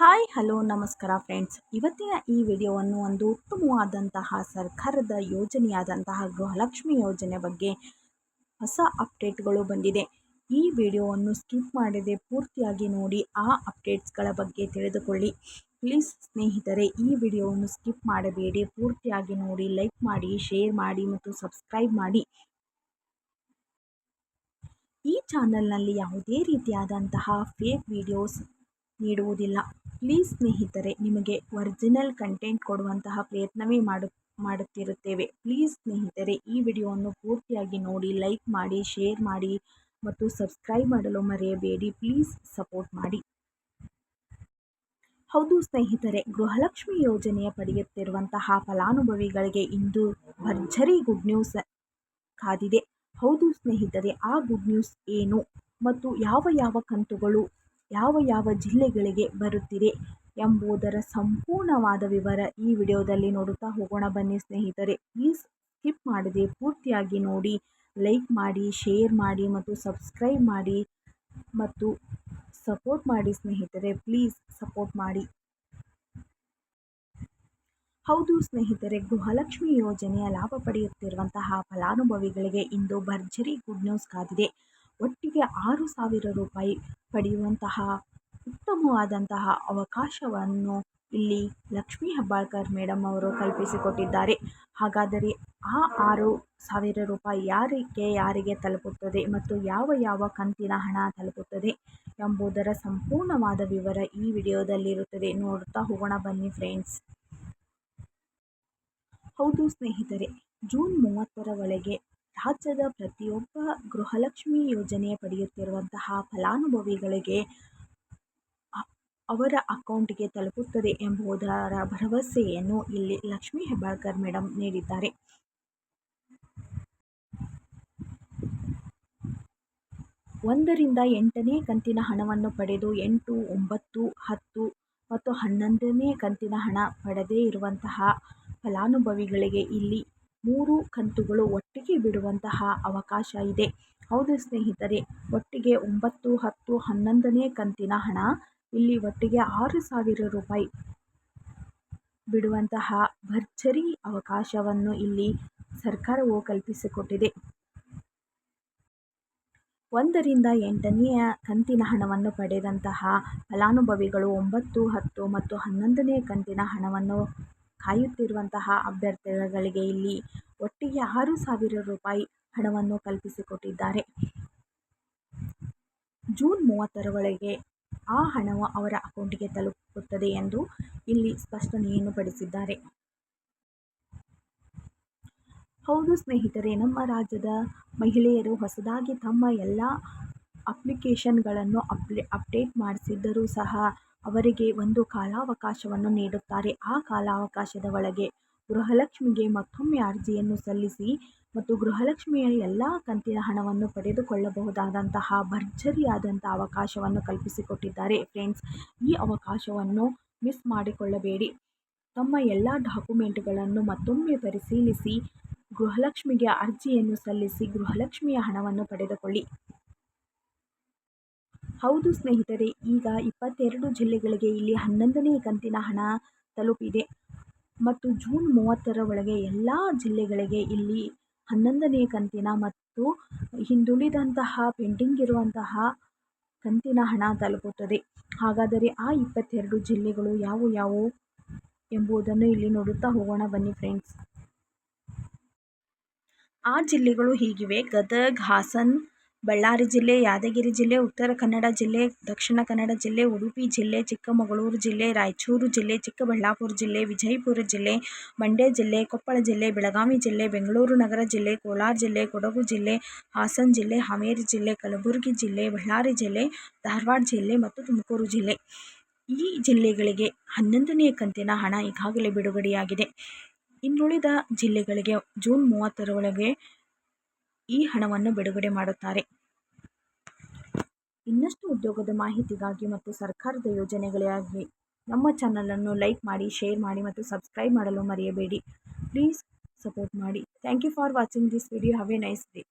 Hi, hello, ನಮಸ್ಕಾರ friends ಇವತ್ತಿನ ಈ ವಿಡಿಯೋವನ್ನು ಒಂದು ಉತ್ತಮವಾದಂತಹ ಸರ್ಕಾರದ ಯೋಜನೆಯಾದಂತಹ ಗೃಹಲಕ್ಷ್ಮಿ ಯೋಜನೆ ಬಗ್ಗೆ ಹೊಸ ಅಪ್ಡೇಟ್ಗಳು ಬಂದಿದೆ. ಈ ವಿಡಿಯೋವನ್ನು ಸ್ಕಿಪ್ ಮಾಡದೆ ಪೂರ್ತಿಯಾಗಿ ನೋಡಿ ಆ ಅಪ್ಡೇಟ್ಸ್ಗಳ ಬಗ್ಗೆ ತಿಳಿದುಕೊಳ್ಳಿ. ಪ್ಲೀಸ್ ಸ್ನೇಹಿತರೆ, ಈ ವಿಡಿಯೋವನ್ನು ಸ್ಕಿಪ್ ಮಾಡಬೇಡಿ, ಪೂರ್ತಿಯಾಗಿ ನೋಡಿ ಲೈಕ್ ಮಾಡಿ ಶೇರ್ ಮಾಡಿ ಮತ್ತು ಸಬ್ಸ್ಕ್ರೈಬ್ ಮಾಡಿ. ಈ ಚಾನಲ್ನಲ್ಲಿ ಯಾವುದೇ ರೀತಿಯಾದಂತಹ ಫೇಕ್ ವಿಡಿಯೋಸ್ ನೀಡುವುದಿಲ್ಲ. ಪ್ಲೀಸ್ ಸ್ನೇಹಿತರೆ, ನಿಮಗೆ ಒರಿಜಿನಲ್ ಕಂಟೆಂಟ್ ಕೊಡುವಂತಹ ಪ್ರಯತ್ನವೇ ಮಾಡು, ಮಾಡುತ್ತಿರುತ್ತೇವೆ. ಪ್ಲೀಸ್ ಸ್ನೇಹಿತರೆ, ಈ ವಿಡಿಯೋವನ್ನು ಪೂರ್ತಿಯಾಗಿ ನೋಡಿ, ಲೈಕ್ ಮಾಡಿ, ಶೇರ್ ಮಾಡಿ ಮತ್ತು ಸಬ್ಸ್ಕ್ರೈಬ್ ಮಾಡಲು ಮರೆಯಬೇಡಿ. ಪ್ಲೀಸ್ ಸಪೋರ್ಟ್ ಮಾಡಿ. ಹೌದು ಸ್ನೇಹಿತರೆ, ಗೃಹಲಕ್ಷ್ಮಿ ಯೋಜನೆಯ ಪಡೆಯುತ್ತಿರುವಂತಹ ಫಲಾನುಭವಿಗಳಿಗೆ ಇಂದು ಭರ್ಜರಿ ಗುಡ್ ನ್ಯೂಸ್ ಕಾದಿದೆ. ಹೌದು ಸ್ನೇಹಿತರೆ, ಆ ಗುಡ್ ನ್ಯೂಸ್ ಏನು ಮತ್ತು ಯಾವ ಯಾವ ಕಂತುಗಳು ಯಾವ ಯಾವ ಜಿಲ್ಲೆಗಳಿಗೆ ಬರುತ್ತಿದೆ ಎಂಬುದರ ಸಂಪೂರ್ಣವಾದ ವಿವರ ಈ ವಿಡಿಯೋದಲ್ಲಿ ನೋಡುತ್ತಾ ಹೋಗೋಣ. ಬನ್ನಿ ಸ್ನೇಹಿತರೆ ಪ್ಲೀಸ್ ಸ್ಕಿಪ್ ಮಾಡದೆ ಪೂರ್ತಿಯಾಗಿ ನೋಡಿ, ಲೈಕ್ ಮಾಡಿ, ಶೇರ್ ಮಾಡಿ ಮತ್ತು ಸಬ್ಸ್ಕ್ರೈಬ್ ಮಾಡಿ ಮತ್ತು ಸಪೋರ್ಟ್ ಮಾಡಿ ಸ್ನೇಹಿತರೆ, ಪ್ಲೀಸ್ ಸಪೋರ್ಟ್ ಮಾಡಿ. ಹೌದು ಸ್ನೇಹಿತರೆ, ಗೃಹಲಕ್ಷ್ಮಿ ಯೋಜನೆಯ ಲಾಭ ಪಡೆಯುತ್ತಿರುವಂತಹ ಫಲಾನುಭವಿಗಳಿಗೆ ಇಂದು ಭರ್ಜರಿ ಗುಡ್ ನ್ಯೂಸ್ ಕಾದಿದೆ. ಒಟ್ಟಿಗೆ ಆರು ಸಾವಿರ ರೂಪಾಯಿ ಪಡೆಯುವಂತಹ ಉತ್ತಮವಾದಂತಹ ಅವಕಾಶವನ್ನು ಇಲ್ಲಿ ಲಕ್ಷ್ಮೀ ಹೆಬ್ಬಾಳ್ಕರ್ ಮೇಡಮ್ ಅವರು ಕಲ್ಪಿಸಿಕೊಟ್ಟಿದ್ದಾರೆ. ಹಾಗಾದರೆ ಆ ಆರು ಸಾವಿರ ರೂಪಾಯಿ ಯಾರಿಗೆ ಯಾರಿಗೆ ತಲುಪುತ್ತದೆ ಮತ್ತು ಯಾವ ಯಾವ ಕಂತಿನ ಹಣ ತಲುಪುತ್ತದೆ ಎಂಬುದರ ಸಂಪೂರ್ಣವಾದ ವಿವರ ಈ ವಿಡಿಯೋದಲ್ಲಿರುತ್ತದೆ. ನೋಡುತ್ತಾ ಹೋಗೋಣ, ಬನ್ನಿ ಫ್ರೆಂಡ್ಸ್. ಹೌದು ಸ್ನೇಹಿತರೆ, ಜೂನ್ ಮೂವತ್ತರ ಒಳಗೆ ರಾಜ್ಯದ ಪ್ರತಿಯೊಬ್ಬ ಗೃಹಲಕ್ಷ್ಮಿ ಯೋಜನೆ ಪಡೆಯುತ್ತಿರುವಂತಹ ಫಲಾನುಭವಿಗಳಿಗೆ ಅವರ ಅಕೌಂಟ್ಗೆ ತಲುಪುತ್ತದೆ ಎಂಬುದರ ಭರವಸೆಯನ್ನು ಇಲ್ಲಿ ಲಕ್ಷ್ಮೀ ಹೆಬ್ಬಾಳ್ಕರ್ ಮೇಡಮ್ ನೀಡಿದ್ದಾರೆ. ಒಂದರಿಂದ ಎಂಟನೇ ಕಂತಿನ ಹಣವನ್ನು ಪಡೆದು ಎಂಟು, ಒಂಬತ್ತು, ಹತ್ತು ಮತ್ತು ಹನ್ನೊಂದನೇ ಕಂತಿನ ಹಣ ಪಡೆದೇ ಇರುವಂತಹ ಫಲಾನುಭವಿಗಳಿಗೆ ಇಲ್ಲಿ ಮೂರು ಕಂತುಗಳು ಒಟ್ಟಿಗೆ ಬಿಡುವಂತಹ ಅವಕಾಶ ಇದೆ. ಹೌದು ಸ್ನೇಹಿತರೆ, ಒಟ್ಟಿಗೆ ಒಂಬತ್ತು, ಹತ್ತು, ಹನ್ನೊಂದನೇ ಕಂತಿನ ಹಣ ಇಲ್ಲಿ ಒಟ್ಟಿಗೆ ಆರು ಸಾವಿರ ರೂಪಾಯಿ ಬಿಡುವಂತಹ ಭರ್ಜರಿ ಅವಕಾಶವನ್ನು ಇಲ್ಲಿ ಸರ್ಕಾರವು ಕಲ್ಪಿಸಿಕೊಟ್ಟಿದೆ. ಒಂದರಿಂದ ಎಂಟನೆಯ ಕಂತಿನ ಹಣವನ್ನು ಪಡೆದಂತಹ ಫಲಾನುಭವಿಗಳು ಒಂಬತ್ತು, ಹತ್ತು ಮತ್ತು ಹನ್ನೊಂದನೇ ಕಂತಿನ ಹಣವನ್ನು ಕಾಯುತ್ತಿರುವಂತಹ ಅಭ್ಯರ್ಥಿಗಳಿಗೆ ಇಲ್ಲಿ ಒಟ್ಟಿಗೆ ಆರು ಸಾವಿರ ರೂಪಾಯಿ ಹಣವನ್ನು ಕಲ್ಪಿಸಿಕೊಟ್ಟಿದ್ದಾರೆ. ಜೂನ್ ಮೂವತ್ತರ ಒಳಗೆ ಆ ಹಣವು ಅವರ ಅಕೌಂಟಿಗೆ ತಲುಪುತ್ತದೆ ಎಂದು ಇಲ್ಲಿ ಸ್ಪಷ್ಟನೆಯನ್ನು ಪಡಿಸಿದ್ದಾರೆ. ಹೌದು ಸ್ನೇಹಿತರೆ, ನಮ್ಮ ರಾಜ್ಯದ ಮಹಿಳೆಯರು ಹೊಸದಾಗಿ ತಮ್ಮ ಎಲ್ಲ ಅಪ್ಲಿಕೇಶನ್ಗಳನ್ನು ಅಪ್ಲಿ, ಅಪ್ಡೇಟ್ ಮಾಡಿಸಿದ್ದರೂ ಸಹ ಅವರಿಗೆ ಒಂದು ಕಾಲಾವಕಾಶವನ್ನು ನೀಡುತ್ತಾರೆ. ಆ ಕಾಲಾವಕಾಶದ ಒಳಗೆ ಗೃಹಲಕ್ಷ್ಮಿಗೆ ಮತ್ತೊಮ್ಮೆ ಅರ್ಜಿಯನ್ನು ಸಲ್ಲಿಸಿ ಮತ್ತು ಗೃಹಲಕ್ಷ್ಮಿಯ ಎಲ್ಲ ಕಂತಿನ ಹಣವನ್ನು ಪಡೆದುಕೊಳ್ಳಬಹುದಾದಂತಹ ಭರ್ಜರಿಯಾದಂಥ ಅವಕಾಶವನ್ನು ಕಲ್ಪಿಸಿಕೊಟ್ಟಿದ್ದಾರೆ. ಫ್ರೆಂಡ್ಸ್, ಈ ಅವಕಾಶವನ್ನು ಮಿಸ್ ಮಾಡಿಕೊಳ್ಳಬೇಡಿ. ತಮ್ಮ ಎಲ್ಲ ಡಾಕ್ಯುಮೆಂಟ್ಗಳನ್ನು ಮತ್ತೊಮ್ಮೆ ಪರಿಶೀಲಿಸಿ ಗೃಹಲಕ್ಷ್ಮಿಗೆ ಅರ್ಜಿಯನ್ನು ಸಲ್ಲಿಸಿ ಗೃಹಲಕ್ಷ್ಮಿಯ ಹಣವನ್ನು ಪಡೆದುಕೊಳ್ಳಿ. ಹೌದು ಸ್ನೇಹಿತರೆ, ಈಗ ಇಪ್ಪತ್ತೆರಡು ಜಿಲ್ಲೆಗಳಿಗೆ ಇಲ್ಲಿ ಹನ್ನೊಂದನೇ ಕಂತಿನ ಹಣ ತಲುಪಿದೆ. ಮತ್ತು ಜೂನ್ ಮೂವತ್ತರ ಒಳಗೆ ಎಲ್ಲ ಜಿಲ್ಲೆಗಳಿಗೆ ಇಲ್ಲಿ ಹನ್ನೊಂದನೇ ಕಂತಿನ ಮತ್ತು ಹಿಂದುಳಿದಂತಹ, ಪೆಂಡಿಂಗ್ ಇರುವಂತಹ ಕಂತಿನ ಹಣ ತಲುಪುತ್ತದೆ. ಹಾಗಾದರೆ ಆ ಇಪ್ಪತ್ತೆರಡು ಜಿಲ್ಲೆಗಳು ಯಾವು ಯಾವು ಎಂಬುದನ್ನು ಇಲ್ಲಿ ನೋಡುತ್ತಾ ಹೋಗೋಣ. ಬನ್ನಿ ಫ್ರೆಂಡ್ಸ್ ಆ ಜಿಲ್ಲೆಗಳು ಹೀಗಿವೆ. ಗದಗ, ಹಾಸನ ಬಳ್ಳಾರಿ ಜಿಲ್ಲೆ, ಯಾದಗಿರಿ ಜಿಲ್ಲೆ, ಉತ್ತರ ಕನ್ನಡ ಜಿಲ್ಲೆ, ದಕ್ಷಿಣ ಕನ್ನಡ ಜಿಲ್ಲೆ, ಉಡುಪಿ ಜಿಲ್ಲೆ, ಚಿಕ್ಕಮಗಳೂರು ಜಿಲ್ಲೆ, ರಾಯಚೂರು ಜಿಲ್ಲೆ, ಚಿಕ್ಕಬಳ್ಳಾಪುರ ಜಿಲ್ಲೆ, ವಿಜಯಪುರ ಜಿಲ್ಲೆ, ಮಂಡ್ಯ ಜಿಲ್ಲೆ, ಕೊಪ್ಪಳ ಜಿಲ್ಲೆ, ಬೆಳಗಾವಿ ಜಿಲ್ಲೆ, ಬೆಂಗಳೂರು ನಗರ ಜಿಲ್ಲೆ, ಕೋಲಾರ ಜಿಲ್ಲೆ, ಕೊಡಗು ಜಿಲ್ಲೆ, ಹಾಸನ ಜಿಲ್ಲೆ, ಹಾವೇರಿ ಜಿಲ್ಲೆ, ಕಲಬುರಗಿ ಜಿಲ್ಲೆ, ಬಳ್ಳಾರಿ ಜಿಲ್ಲೆ, ಧಾರವಾಡ ಜಿಲ್ಲೆ ಮತ್ತು ತುಮಕೂರು ಜಿಲ್ಲೆ. ಈ ಜಿಲ್ಲೆಗಳಿಗೆ ಹನ್ನೊಂದನೇ ಕಂತಿನ ಹಣ ಈಗಾಗಲೇ ಬಿಡುಗಡೆಯಾಗಿದೆ. ಇನ್ನುಳಿದ ಜಿಲ್ಲೆಗಳಿಗೆ ಜೂನ್ ಮೂವತ್ತರೊಳಗೆ ಈ ಹಣವನ್ನು ಬಿಡುಗಡೆ ಮಾಡುತ್ತಾರೆ. ಇನ್ನಷ್ಟು ಉದ್ಯೋಗದ ಮಾಹಿತಿಗಾಗಿ ಮತ್ತು ಸರ್ಕಾರದ ಯೋಜನೆಗಳಿಗಾಗಿ ನಮ್ಮ ಚಾನಲನ್ನು ಲೈಕ್ ಮಾಡಿ ಶೇರ್ ಮಾಡಿ ಮತ್ತು ಸಬ್ಸ್ಕ್ರೈಬ್ ಮಾಡಲು ಮರೆಯಬೇಡಿ. ಪ್ಲೀಸ್ ಸಪೋರ್ಟ್ ಮಾಡಿ. Thank you for watching this video have a nice day